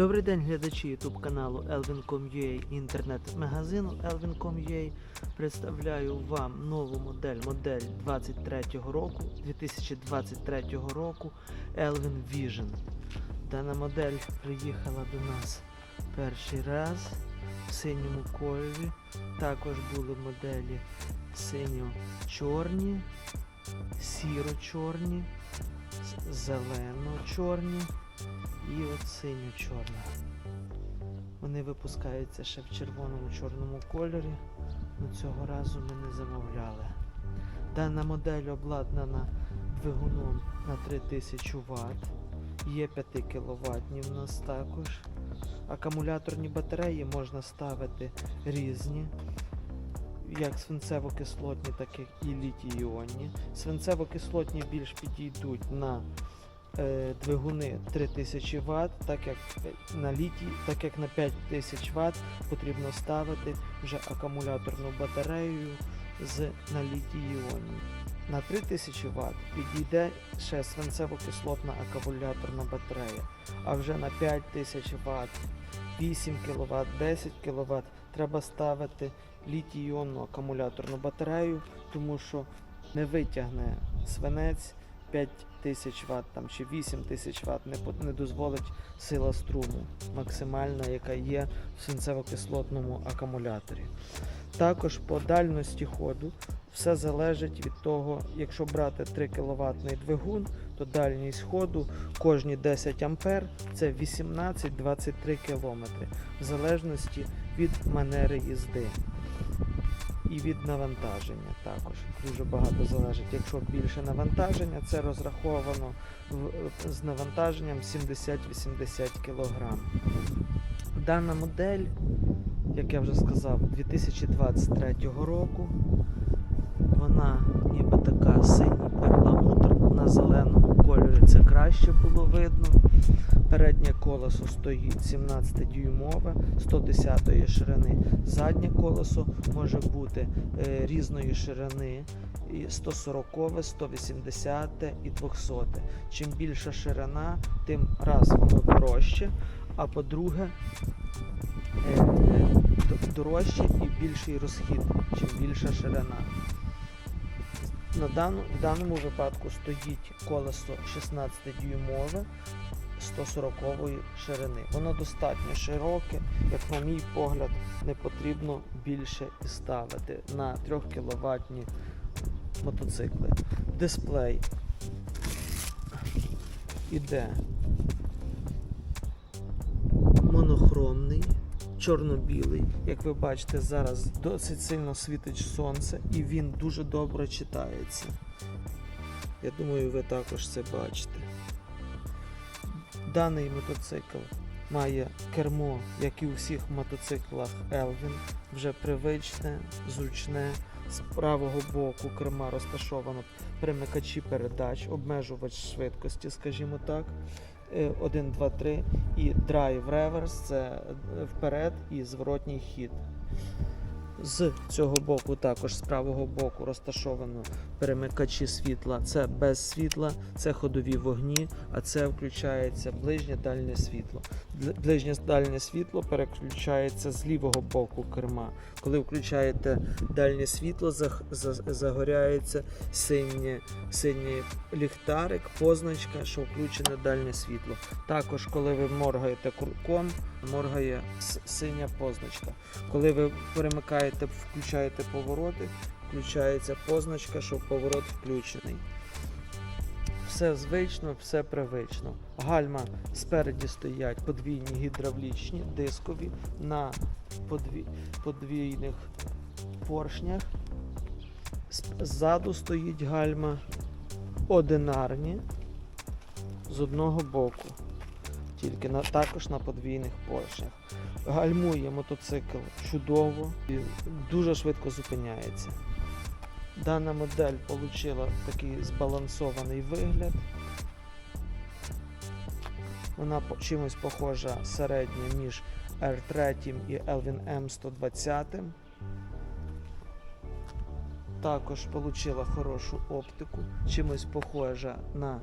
Добрий день, глядачі YouTube каналу Elvin.com.ua і інтернет-магазину Elvin.com.ua. Представляю вам нову модель, модель 23-го року, 2023 року Elvin Vision. Дана модель приїхала до нас перший раз в синьому кольорі. Також були моделі синьо-чорні, сіро-чорні, зелено-чорні і от синьо-чорна. Вони випускаються ще в червоному чорному кольорі, але цього разу ми не замовляли. Дана модель обладнана двигуном на 3000 Вт. Є 5 кВт в нас також. Акумуляторні батареї можна ставити різні, як свинцево-кислотні, так і літій-іонні. Свинцево-кислотні більш підійдуть на двигуни 3000 Вт, так як е, на літій, так як на 5000 Вт потрібно ставити вже акумуляторну батарею з на літій іоні. На 3000 Вт підійде ще свинцево-кислотна акумуляторна батарея, а вже на 5000 Вт, 8 кВт, 10 кВт треба ставити літій-іонну акумуляторну батарею, тому що не витягне свинець 5000 Вт там, чи 8000 Вт не, не дозволить сила струму максимальна, яка є в свинцево-кислотному акумуляторі. Також по дальності ходу все залежить від того, якщо брати 3 кВт двигун, то дальність ходу кожні 10 А це 18-23 км, в залежності від манери їзди і від навантаження також дуже багато залежить. Якщо більше навантаження, це розраховано з навантаженням 70-80 кг. Дана модель, як я вже сказав, 2023 року. Вона ніби така синій перламутр на зеленому кольорі. Це краще було видно. Переднє колесо стоїть 17-дюймове 110 ширини. Заднє колесо може бути е, різної ширини. і 140, 180 і 200. Чим більша ширина, тим раз воно дорожче, а по-друге, е, дорожче і більший розхід, чим більша ширина. На дану, в даному випадку стоїть колесо 16-дюймове 140 ширини. Воно достатньо широке, як на мій погляд, не потрібно більше ставити на 3 кВт мотоцикли. Дисплей іде монохромний, чорно-білий. Як ви бачите, зараз досить сильно світить сонце і він дуже добре читається. Я думаю, ви також це бачите. Даний мотоцикл має кермо, як і у всіх мотоциклах Elvin, вже привичне, зручне. З правого боку керма розташовано перемикачі передач, обмежувач швидкості, скажімо так. 1, 2, 3 і драйв реверс це е, вперед і зворотній хід. З цього боку, також з правого боку, розташовано перемикачі світла. Це без світла, це ходові вогні, а це включається ближнє дальнє світло. Ближнє дальнє світло переключається з лівого боку керма. Коли включаєте дальнє світло, загоряється синє, синій ліхтарик, позначка, що включене дальнє світло. Також, коли ви моргаєте курком, моргає синя позначка. Коли ви перемикаєте, включаєте повороти, включається позначка, що поворот включений. Все звично, все привично. Гальма спереді стоять подвійні гідравлічні, дискові на подві... подвійних поршнях. Ззаду стоїть гальма одинарні з одного боку, тільки на, також на подвійних поршнях. Гальмує мотоцикл чудово і дуже швидко зупиняється. Дана модель отримала такий збалансований вигляд. Вона чимось похожа середньо між R3 і Elvin M120. Також отримала хорошу оптику, чимось похожа на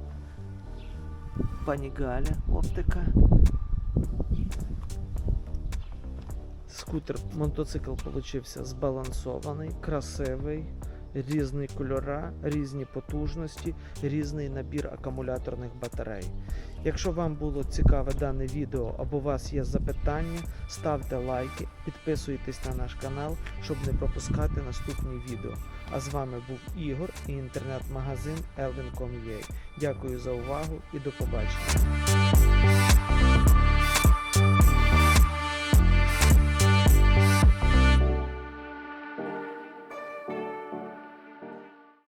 Панігаля оптика. Скутер, мотоцикл получився збалансований, красивий, різні кольора, різні потужності, різний набір акумуляторних батарей. Якщо вам було цікаве дане відео або у вас є запитання, ставте лайки, підписуйтесь на наш канал, щоб не пропускати наступні відео. А з вами був Ігор і інтернет-магазин Elvin.com.ua. Дякую за увагу і до побачення.